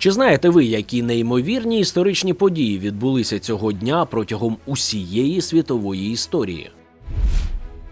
Чи знаєте ви, які неймовірні історичні події відбулися цього дня протягом усієї світової історії?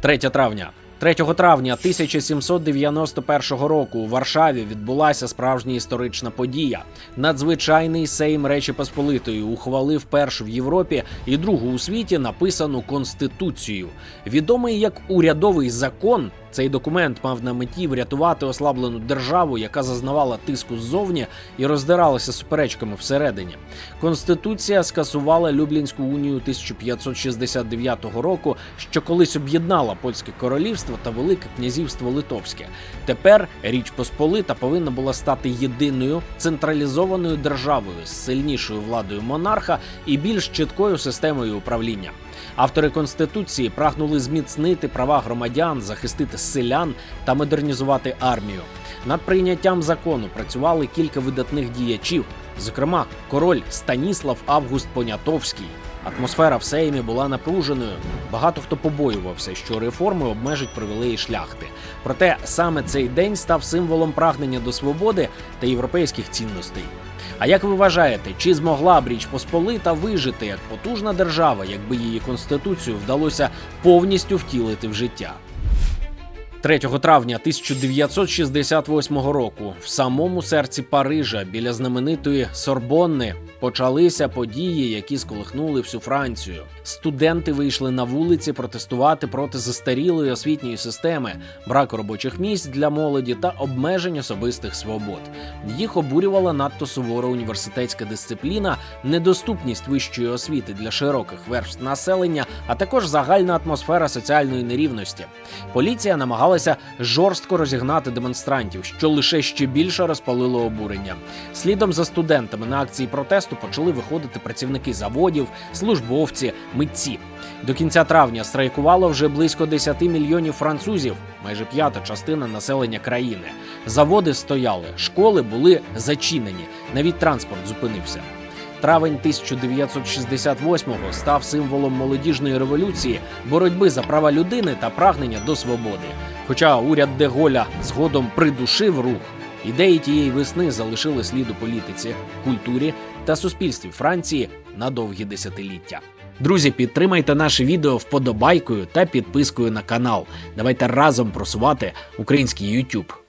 3 травня. 3 травня 1791 року у Варшаві відбулася справжня історична подія. Надзвичайний Сейм Речі Посполитої ухвалив першу в Європі і другу у світі написану конституцію. Відомий як урядовий закон. Цей документ мав на меті врятувати ослаблену державу, яка зазнавала тиску ззовні і роздиралася суперечками всередині. Конституція скасувала Люблінську унію 1569 року, що колись об'єднала польське королівство та Велике князівство Литовське. Тепер Річ Посполита повинна була стати єдиною централізованою державою з сильнішою владою монарха і більш чіткою системою управління. Автори конституції прагнули зміцнити права громадян, захистити селян та модернізувати армію. Над прийняттям закону працювали кілька видатних діячів, зокрема, король Станіслав Август Понятовський. Атмосфера в Сеймі була напруженою. Багато хто побоювався, що реформи обмежать привілеї шляхти. Проте саме цей день став символом прагнення до свободи та європейських цінностей. А як ви вважаєте, чи змогла б Річ Посполита вижити як потужна держава, якби її конституцію вдалося повністю втілити в життя? 3 травня 1968 року в самому серці Парижа біля знаменитої Сорбонни почалися події, які сколихнули всю Францію. Студенти вийшли на вулиці протестувати проти застарілої освітньої системи, браку робочих місць для молоді та обмежень особистих свобод. Їх обурювала надто сувора університетська дисципліна, недоступність вищої освіти для широких верств населення, а також загальна атмосфера соціальної нерівності. Поліція намагалася жорстко розігнати демонстрантів, що лише ще більше розпалило обурення. Слідом за студентами на акції протесту почали виходити працівники заводів, службовці, митці. До кінця травня страйкувало вже близько 10 мільйонів французів, майже п'ята частина населення країни. Заводи стояли, школи були зачинені, навіть транспорт зупинився. Травень 1968-го став символом молодіжної революції, боротьби за права людини та прагнення до свободи. Хоча уряд Деголя згодом придушив рух, ідеї тієї весни залишили слід у політиці, культурі та суспільстві Франції на довгі десятиліття. Друзі, підтримайте наше відео вподобайкою та підпискою на канал. Давайте разом просувати український YouTube.